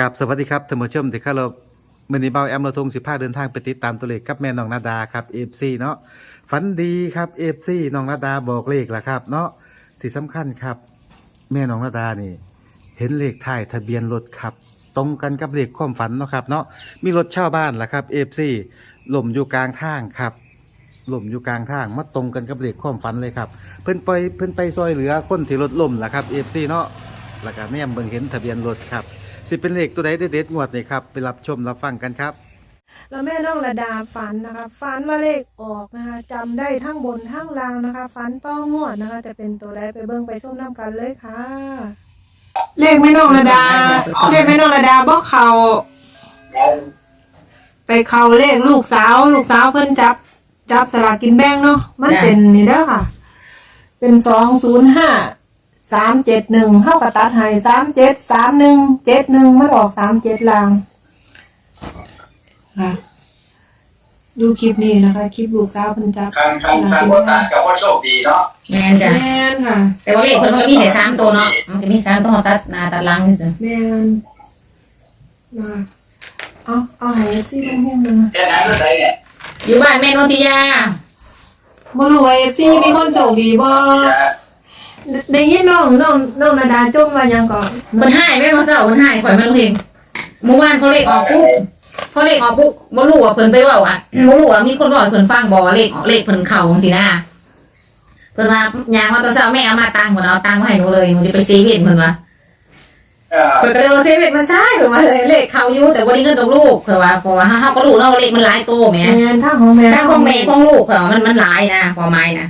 กับสวัสดีครับท่านผู้ชมที่เคารพมื้อนี้เบาแอมเราทง15เดินทางไปติดตามตัวเลขกับแม่น้องนาดาครับ FC เนาะฝันดีครับ FC น้องนาดาบอกเลขละครับ เนาะที่สำคัญครับ แม่น้องนาดานี่ เห็นเลขท้ายทะเบียนรถครับ ตรงกันกับเลขความฝันเนาะครับเนาะมีรถเช่าบ้านละครับ FC หล่มอยู่กลางทางครับหล่มอยู่กลางทางมาตรงกันกับเลขความฝันเลยครับ เพิ่นไปเพิ่นไปซอยเหลือคนที่รถล่มละครับ FC เนาะแล้วก็แนมเบิ่งเห็นทะเบียนรถครับ สิเป็นเลขตัวใดเด็ดๆงวดนี่ครับไปรับชมรับฟังกันครับ แล้วแม่น้องระดาฝันนะคะฝันว่าเลขออกนะคะจำได้ทั้งบนทั้งล่างนะคะฝันต้องงวดนะคะ จะเป็นตัวใดไปเบิ่งไปส้มน้ำกันเลยค่ะ เลขแม่น้องระดา เลขแม่น้องระดาบอกเขาไปเขาเลขลูกสาว ลูกสาวเพิ่นจับ จับสลากกินแบ่งเนาะมันเป็นนี่เด้อค่ะ เป็นสองศูนย์ห้า สามเจ็ดหนึ่งเท่ากับตัดให้สามเจ็ดสามหนึ่งเจ็ดหนึ่งมันออกสามเจ็ดลางค่ะดูคลิปนี้นะคะ คลิปลูกสาวเพิ่นจับคันคันคันว่าตานกับว่าโชคดีเนาะแม่นจ้ะแม่นค่ะ แต่ว่าเลขเพิ่นมันก็มีแค่สามตัวเนาะมันก็มีสามตัวตัดหน้าตัดหลังนี่จ้ะแม่นนะเอาเอาให้ซี่ลงหุ้มเลยนะแค่นั้นก็ใส่เนี่ยอยู่บ้านแม่นนทิยา บ่รู้ว่าเอฟซีมีคนโชคดีบ่ได้ ยินน้องน้องน้องนาดาจมว่าหยังก่อนเพิ่นให้แม่มาเจ้าเพิ่นให้ข่อยมาลงเองเมื่อวานเขาเลขออกปุ๊บเขาเลขออกปุ๊บบ่รู้ว่าเพิ่นไปเว้าอะบ่รู้ว่ามีคนบอกให้เพิ่นฟังบ่ว่าเลขออกเลขเพิ่นเข้าจังซี่นะเพิ่นว่ายางว่าตอนเช้าแม่เอามาตังค์เพิ่นเอาตังค์มาให้หนูเลยหนูจะไปเซเว่นเพิ่นว่าเออเพิ่นก็เลยว่าเซเว่นมันใช่เพิ่นว่าเลขเข้าอยู่แต่บ่ได้เงินตรงลูกเพิ่นว่าเพราะว่าเฮาก็รู้เนาะว่าเลขมันหลายโตแหมแม่นทางของแม่ถ้าของแม่ของลูกเหรอมันมันหลายนะความหมายนะ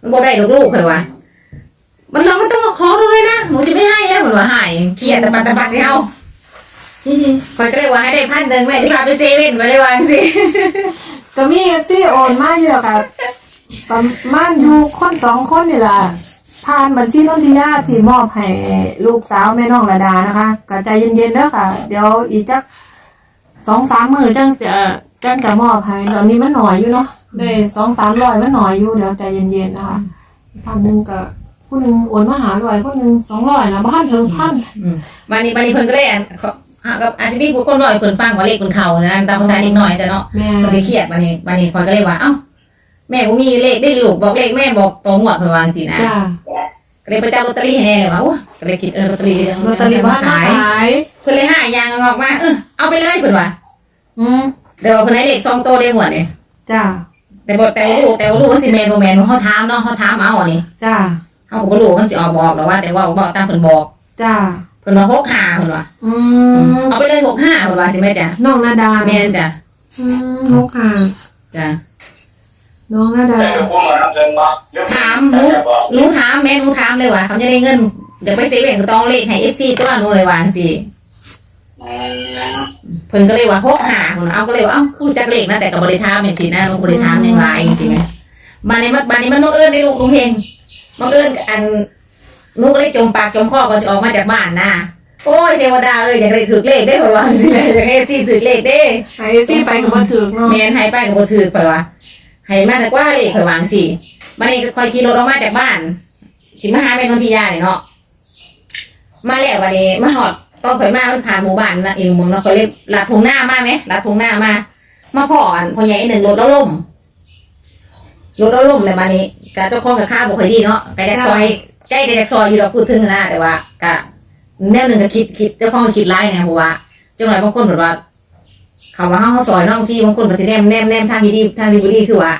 มันบ่ได้ลูกลูกเหรอวะ มันเราไมันต้องมาขอดูเลยนะหนูจะไม่ให้แล้วเหมือนว่าให้เครียดแต่ปัดแต่ปัดสิเอาคอยก็เลยว่าให้ได้พันหนึ่งแม่ที่พาไปเซเว่นก็เลยว่าสิก็มีเอฟซีโอนมาอยู่ค่ะประมาณอยู่คนสองคนนี่ละผ่านบัญชีนนทิยาที่มอบให้ลูกสาวแม่น้องระดานะคะก็ใจเย็นๆเด้อค่ะ เดี๋ยวอีกจักสองสามมือจังจะจังจะมอบให้ตอนนี้มันหน่อยอยู่เนาะได้สองสามร้อยมันหน่อยอยู่เดี๋ยวใจเย็นๆนะคะพันหนึ่งก็ ผู้หนึ่งโอนมาหาร้อยผู้หนึ่งสองร้อยนะบ้านถึงพันวันนี้วันนี้เพิ่นก็เลยอะเขาอะกับอาชีพผู้คนบ่อยเพิ่นฟังว่าเลขเพิ่นเข้านะตามภาษาเด็กน้อยแต่เนาะแม่เพิ่นก็เครียดวันนี้วันนี้คอยก็เลยว่าเอ้าแม่บ่มีเลขได้ลูกบอกเลขแม่บอกตองหวดเพิ่นว่าจังซี่นะจ้าก็เลยไปจับลอตเตอรี่ให้แน่เลยว่าโอ้ก็เลยคิดเออลอตเตอรี่ลอตเตอรี่บ้านมาขายขายเพิ่นเลยหายางออกมาเออเอาไปเลยเพิ่นว่าอืมเดี๋ยวเพิ่นให้เลขสองตัวเด้งหมดนี่จ้าแต่บ่แต่บ่รู้แต่บ่รู้ว่าสิแม่นบ่แม่นเฮาถามเนาะเฮาถามเอาอันนี้จ้า เฮาก็บ่รู้ว่ามันสิออกบอกหรอกว่าแต่ว่าบอกตามเพิ่นบอกจ้าเพิ่นว่า65เพิ่นว่าอืมเอาไปเลย65เพิ่นว่าสิแม่จ้ะน้องนาดาแม่นจ้ะอืมลูกค่ะจ้ะน้องนาดาแต่พวกมันน้ำเงินมาเดี๋ยวถามหนูหนูถามแม่หนูถามเลยว่าเขาจะได้เงินเดี๋ยวไปเซเว่นก็ต้องเลขให้ FC ตัวหนูเลยว่าจังซี่อืมเพิ่นก็เลยว่า65เพิ่นเอาก็เลยว่าเอ้าคือจักเลขนะแต่ก็บ่ได้ถามแม่นสินะบ่ได้ถามในไลน์จังซี่แหมบานนี้มันบานนี้มันบังเอิญได้ลูกลุงเฮง บังเอิญอันนุกเลยจมปากจมคอก็จะออกมาจากบ้านนะโอ้ยเทวดาเอ้ยอยากได้ถือเลขได้เปล่าวะสิอยากให้ที่ถือเลขได้ไอ้ที่ไปกับมาถึงเนาะแมนให้ไปกับบ่ถือเปล่าวะให้มาแต่กว่าเลขข่อยวางสิบานนี้คอยขี่รถออกมาจากบ้านสิมาหาแม่นนทิยาเนี่ยเนาะมาแล้ววันนี้มาหอดต้องข่อยมามันผ่านหมู่บ้านนะเองมึงเนาะข่อยเลยลาดทงหน้ามาไหมลาดทงหน้ามา มาพ่ออันพ่อใหญ่หนึ่งรถแล้วล่ม รถเราล่มเลยมานี้กะเจ้าของกับข้าบอกเคยดีเนาะไปแดกซอยใกล้แดกซอยอยู่เราพูดถึงนะแต่ว่ากะแนวหนึ่งก็คิดคิดเจ้าของก็คิดไล่นะเพราะว่าจังไรบางคนแบบว่าเขาว่าเฮาซอยเนาะบางทีบางคนก็สิแนมแนมแนมทางดีๆทางดีบ่ดีคือว่า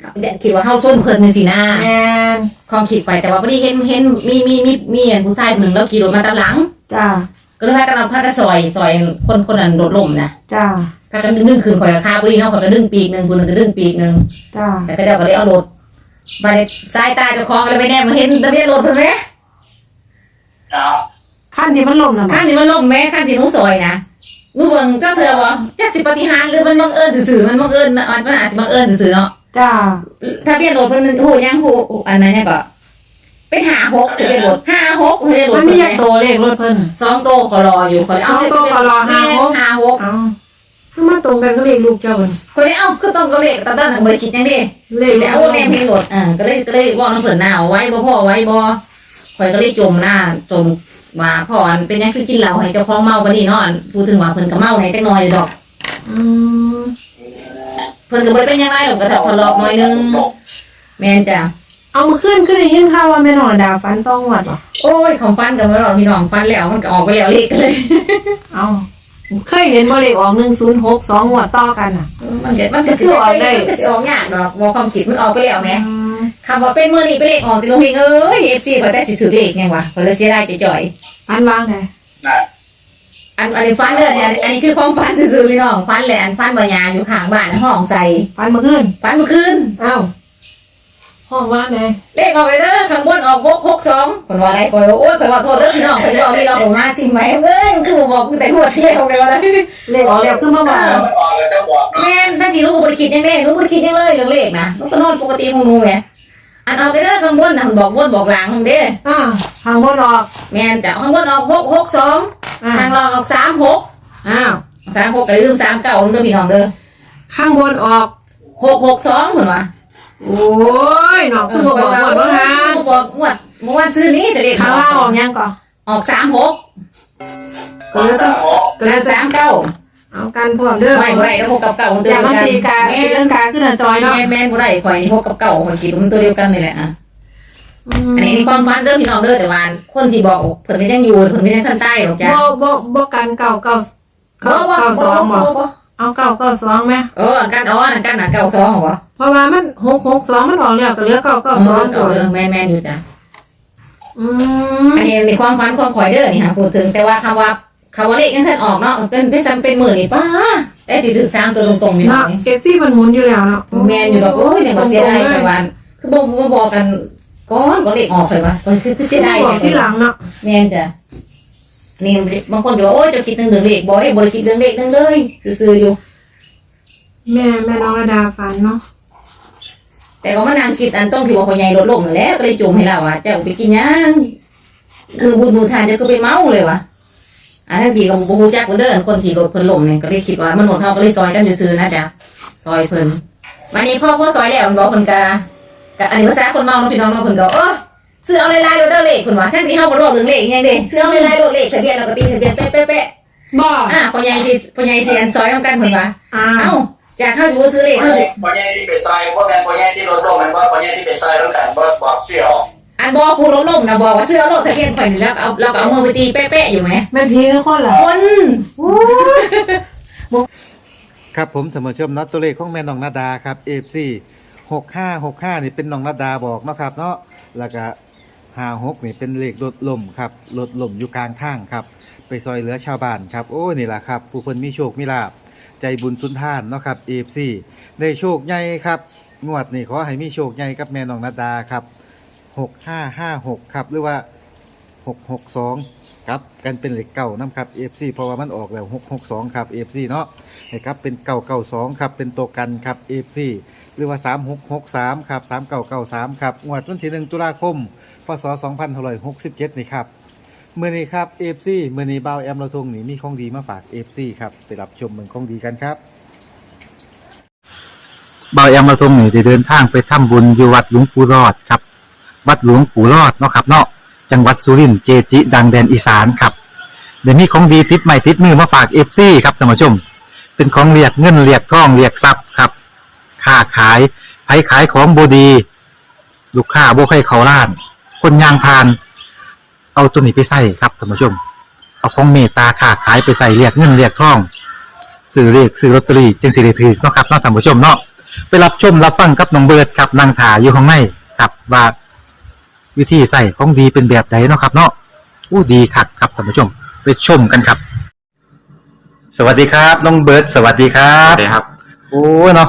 เขาคิดว่าเฮาส้นเพิ่นจังซี่นะแมนความคิดไปแต่ว่าพอดีเห็นเห็นมีมีมีมีอันผู้ชายคนหนึ่งแล้วขี่รถมาตามหลัง จ้าก็เลยพากันเอาพากันซอยซอยคนคนนั้นโดดล่มนะจ้า พากันดึงคืนข่อยกับข้าพอดีเนาะข่อยก็ดึงปีกหนึงคนหนึงก็ดึงปีกหนึงจ้าแต่ก็เดี๋ยวก็เลยเอารถมาในสายตาเจ้าของเลยไปแนมมาเห็นทะเบียนรถเพิ่นไหมเอาขั้นที่มันล่มนะข้างที่มันล่มแม่ข้างที่หนูซอยนะหนูเบิ่งเจ้าเสือบ่จักสิปฏิหารย์หรือมันบังเอิญสื่อๆมันบังเอิญนะมันอาจจะบังเอิญสื่อๆเนาะจ้าทะเบียนรถเพิ่นโอ้ยังโหอันนั้นเนี่ยก็เป็นหาหกทะเบียนรถห้าหกทะเบียนรมัถนเพิ่มีนอยากโตเลขรถเพิ่น สองโตขอรออยู่ขอสองโตขอรอห้าหกห้าหก กันก็เลขลูกเจ้าเพิ่นคนนี้เอ้าคือต้องก็เลขตอนนั้นบ่ได้คิดหยังดิเลขแต่เอาแนมเพลงรถอ่าก็เลยก็เลยว่าน้ำเพิ่นหน้าเอาไว้บ่พ่อไว้บ่ข่อยก็เลยจมหน้าจมว่าพ่ออันเป็นหยังคือกินเหล้าให้เจ้าของเมาบ่นี่เนาะอันพูดถึงว่าเพิ่นก็เมาในจักหน่อยดอกอืมเพิ่นก็บ่ได้เป็นหยังไงหรอกก็แต่ทะเลาะหน่อยนึงแม่นจ้ะเอามาขึ้นขึ้นได้ยินข่าวว่าแม่นองระดาฟันต้องหวัดเหรอโอ้ยของฟันก็บ่รอดพี่น้องฟันแล้วมันก็ออกไปแล้วเลขเลย เอา เคยเห็นบ่เลขออกหนึ่งศูนย์หกสองงวดต่อกันอะ มันก็มันก็สิออกได้มันก็สิออกยากดอกบ่ความคิดมันออกไปแล้วแหมอืมคำว่าเป็นมื้อนี้เป็นเลขออกติลงเฮงเอ้ย FC ก็แต่สิถือเลขแม่งวะก็เลยเสียดายจ่อยๆอันวางไหนนะอันอันนี้ฟันเด้ออันอันนี้คือความฟันซื่อๆพี่น้องฟันแหละอันฟันบายาอยู่ข้างบ้านห้องใส่ฟันมาขึ้นฟันเมื่อคืนเอ้า ห้องว่างไหนเลขออกไปเด้อข้างบนออกหกหกสองคนว่าอะไรคนว่าโอ้ยคนว่าโทษเด้อพี่น้องคนบอกนี่เราออกมาสิไหมเอ้ยมันคือบอกแต่หัวเที่ยวเลยว่าอะไรเลขออกแล้วคือมาบอกแล้วมันออกเลยจะบอกเนาะแม่นถ้าที่ลูกบริคิดยังไงลูกบริคิดยังเลยเรื่องเลขนะลูกก็นอนปกติของหนูแหมอันเอาไปเด้อข้างบนนะมันบอกบนบอกหลังเด้ออ่าทางบนออกแม่นแต่ข้างบนออกหกหกสองอ่าทางรองออกสามหกอ้าวสามหกก็ลืมสามเก้าเด้อพี่น้องเด้อข้างบนออกหกหกสองเหมือนว่า โอ้ยหนอกคือมาบอกหมดว่าฮะบอกงวดเมื่อวันซื้อนี้จะเรียกข้างล่างออกยังก่อนออกสามหกก็แล้วสามหกก็แล้วสามเก้าเอาการพร้อมเด้อไม่บ่ได้แล้วหกกับเก้ามันตัวอย่าเดียวมันกันตีกาแม่ตีเรื่องกาขึ้นหน้าจอยเนาะแม่แม่บ่ได้ข่อยนี่หกกับเก้าข่อยคิดว่ามันตัวเดียวกันนี่แหละอะอืมอันนี้ความฝันเด้อพี่น้องเด้อแต่ว่าคนที่บอกเพิ่นก็ยังอยู่เพิ่นก็ยังทันใต้หรอกจ้ะบ่บ่บ่กันเก่าเก่าบ่เก่าบ่เก่าสองบ่บ่บ่ เอาเก่าเก่าสองไหมเอออันกันอ๋ออันกันอันเก้าสองเหรอเพราะว่ามันหกหกสองมันออกแล้วก็เหลือเก่าเอเก่าอสองเอตัวอเออแม่นแม่นอยู่จ้ะอืมอันนี้ในความฝันความข่อยเด้อนี่ค่ะพูดถึงแต่ว่าคำว่าคำว่าเลขยังท่านออกเนาะเป็นเป็นซ้ำเป็นหมื่นนี่ป้าแต่สิถึงสามตัวตรงๆนี่เนาะเนาะเอฟซีมันหมุนอยู่แล้วเนาะแม่นอยู่ดอกโอ้ยเนี่ยมาเสียดายไปวันคือบ่บ่บอกกันก่อนบ่เลขออกไปว่าคือคือเสียดายบอกที่หลังเนาะแม่นจ้ะ นี่บางคนก็ว่าโอ้ยเจะคิดถึงเรื่องเลขบ่ได้บ่ได้คิดเรื่องเลขนั่นเลยซื่อๆอยู่ แม่แม่น้องระดาฝันเนาะแต่ก็มานั่งคิดอันต้องที่ว่าพ่อใหญ่ลดลงนั่นแหละก็เลยจุ่มให้เราอะเจ้าไปกินหยังคือบุญมือทานจะก็ไปเมาเลยวะอันทั้งทีก็บ่ฮู้จักเพิ่นเด้อคนที่รถเพิ่นล้มเนี่ยก็เลยคิดว่ามันหมดเฮาก็เลยซอยกันซื่อๆนะจ๊ะซอยเพิ่นวันนี้พ่อพ่อซอยแล้วมันบอกเพิ่นก็ก็อันนี้ภาษาคนเมาเนาะพี่น้องเนาะเพิ่นก็เอ อซื้อเอาหลายๆโดดเด้อเลขเพิ่นว่าทั้งที่เฮาบ่รู้เรื่องเลขอิหยังเด้ซื้อเอาหลายๆโดดเลขทะเบียนแล้วก็ตีทะเบียนเป๊ะๆบ่ๆอ่าพ่อใหญ่ที่พ่อใหญ่ที่อันซอยนํกันเพิ่นว่าอ้าเอ้าวจากเฮาสิบ่ซื้อเลขพ่อเฮาใหญ่สิพ่อใหญ่ที่ไปซอยพวกนั้นพ่อใหญ่ที่รถลงมันว่าพ่อใหญ่ที่ไปซอยแล้วกันว่าบอกเสี่ยวอันบอกผู้ล้มลงนะบอกว่าซื้อเอาโลดทะเบียนข่อยนี่แล้วก็เอาเราก็เอามือไปตีเป๊ะๆอยู่ไหมแม่พีคือคนเหรอคนอู้ครับผมท่านผู้ชมเนัดตัวเลขของแม่น้องนาดาครับ FC 6565 นี่เป็นน้องนาดาบอกเนาะครับเนาะแล้วก็ 56นี่เป็นเลขรถล่มครับรถล่มอยู่กลางทางครับ ไปซอยเหลือชาวบ้านครับ โอ้นี่แหละครับ ผู้เพิ่นมีโชคมีลาภใจบุญสุนทานเนาะครับ FC ได้โชคใหญ่ครับงวดนี่ขอให้มีโชคใหญ่กับแม่น้องนาดาครับ6556ครับหรือว่า662ครับกันเป็นเหลขเก่านํครับ FC เพราะว่ามันออกแล้ว662ครับ FC เนาะนะครับเป็นเก่าเก่าสองครับเป็นตัวกันครับ FC หรือว่า 3663 ครับ 3993 ครับ งวดวันที่ 1 ตุลาคม พศ 2567 นี่ครับมื่อนี้ครับ FC มื่อนี้บ่าแอมเราทงนี่มีของดีมาฝาก FC ครับไปรับชมเมืองของดีกันครับเบ่าแอมเราทงนี่ได้เดินทางไปทำบุญอยู่วัดหลวงปู่รอดครับ วัดหลวงปู่รอดเนาะครับเนาะจังหวัดสุรินทร์เจจิ ดังแดนอีสานครับเดี๋ยวมีของดีติดใหม่ติดมือมาฝาก FC ครับท่านผู้ชม เป็นของเรียกเงินเรียกทองเรียกทรัพย์ครับ ค้าขายไผขายของบดี ลูกค้าบ่ใครเขาล้าน คนยางพาน เอาตัวนี้ไปใส่ครับท่านผู้ชม เอาของเมตตาค้าขายไปใส่เรียกเงินเรียกทองซื้อเรียกซื้อลอตเตอรี่จึงสิได้ถือเนาะครับเนาะท่านผู้ชมเนาะไปรับชมรับฟังกับน้องเบิร์ดครับนางถาอยู่ข้างในครับว่าวิธีใส่ของดีเป็นแบบไหนเนาะครับ เนาะอู้ดีคักครับท่านผู้ชม ไปชมกันครับ สวัสดีครับ น้องเบิร์ดสวัสดีครัครับบครับ โอ้เนาะ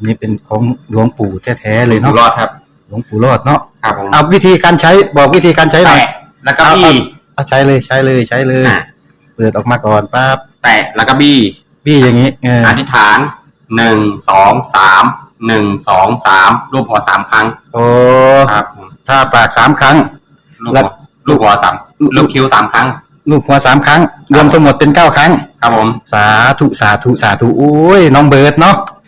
นนี้เป็นของหลวงปู่แท้ๆเลยอยู่เนาะรอดครับ หลวงปู่รอดเนาะครับผมเอาวิธีการใช้บอกวิธีการใช้หน่อยแตะแล้วก็บี้เอาใช้เลยใช้เลยใช้เลย อะเปิดออกมาก่อนปั๊บแตะแล้วก็บี้พี่อย่างนี้เอออธิษฐานหนึ่งสองสามหนึ่งสองสามรูปหัวสามครั้งโอ้ครับผมถ้าปากสามครั้ง ลูกแล้หัววลูกหัวสามลูกคิ้วสามครั้ง ลูกหัวสามครั้ง รวมทั้งหมดเป็นเก้าครั้ง ครับผม สาธุสาธุสาธุโอ้ยน้องเบิร์ดเนาะ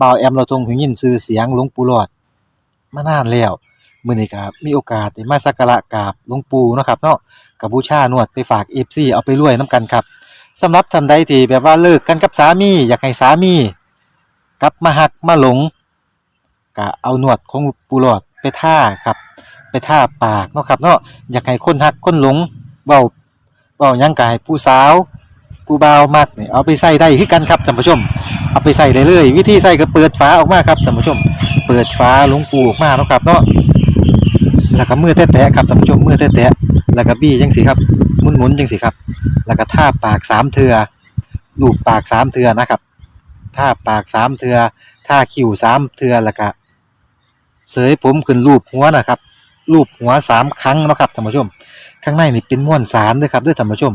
บ่าวแอมเราทรงหูยินชื่อเสียงหลวงปู่หลอดมานานแล้วมื้อนี้ก็มีโอกาสได้มาสักการะกราบหลวงปู่เนาะครับเนาะกับบูชานวดไปฝาก FC เอาไปรวยนํกันครับสำหรับท่านใดที่แบบว่าเลิกกันกับสามี อยากให้สามี กลับมาหักมาหลงก็เอาหนวดของปูหลอดไปท่าครับ ไปท่าปากเนาะครับเนาะอยากให้คนหักคนหลงเบาเบายังกายผู้สาว ผู้บ่าวมักนี่เอาไปใส่ได้คือกันครับท่านผู้ชม เอาไปใส่ได้เลย วิธีใส่ก็เปิดฝาออกมาครับท่านผู้ชม เปิดฝาหลวงปูออกมาเนาะครับเนาะแล้วก็มือแตะๆครับท่านผู้ชมมือแตะๆแล้วก็บี้จังสิครับหมุนๆจังสิครับ แล้วก็ท่าปากสามเทือลูบปากสามเทือนะครับท่าปากสามเทือท่าคิ้วสามเทือแล้วก็เสยผมขึ้นรูปหัวนะครับรูปหัวสามครั้งนะครับท่านผู้ชม ข้างในนี่เป็นม้วนสารด้วยครับด้วยท่านผู้ชม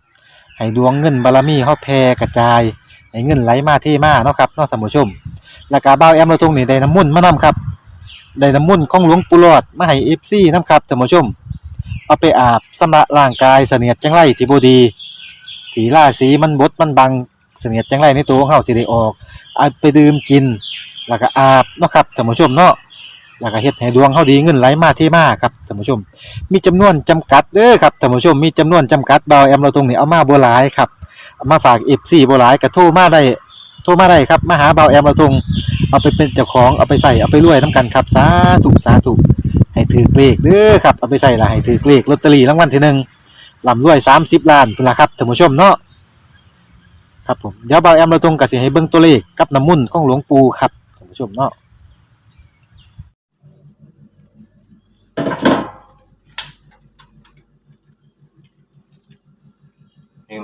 ให้ดวงเงินบารมีเขาแผ่กระจาย ให้เงินไหลมาเทมาเนาะครับเนาะท่านผู้ชม แล้วก็เบาแอมเราทงนี่ได้น้ำมุ่นต์มานํครับได้น้ำมุ่นต์ของหลวงปู่หลอดมาให้เอฟซีนํครับท่านผู้ชม เอาไปอาบสำระร่างกายเสนียดจังไรที่บดีสีล่าสีมันบดมันบังเสนียดจังไรในตัวของเฮาสิได้ออกเอาไปดื่มกิน แล้วก็อาบเนาะครับท่านผู้ชมเนาะ แล้วก็เฮ็ดให้ดวงเฮาดีเงินไหลมาเทมาครับท่านผู้ชม มีจำนวนจำกัดเด้อครับท่านผู้ชมมีจำนวนจำกัดเบาแอมเราตรงนี้เอามาบ่หลายครับเอามาฝาก FC บ่หลายก็โทรมาได้โทรมาได้ครับมาหาเบาแอมเราตรงเอาไปเป็นเจ้าของเอาไปใส่เอาไปรวยนํกันครับสาธุสาธุให้ถือเลขเด้อครับเอาไปใส่ละให้ถือเลขลอตเตอรี่รางวัลที่หนึ่งลำรวย30ล้านพุ่นละครับท่านผู้ชมเนาะครับผมเดี๋ยวเบาแอมเราตรงกับสิให้เบิ่งตัวเลขกับน้ำมุ่นของหลวงปู่ครับท่านผู้ชมเนาะ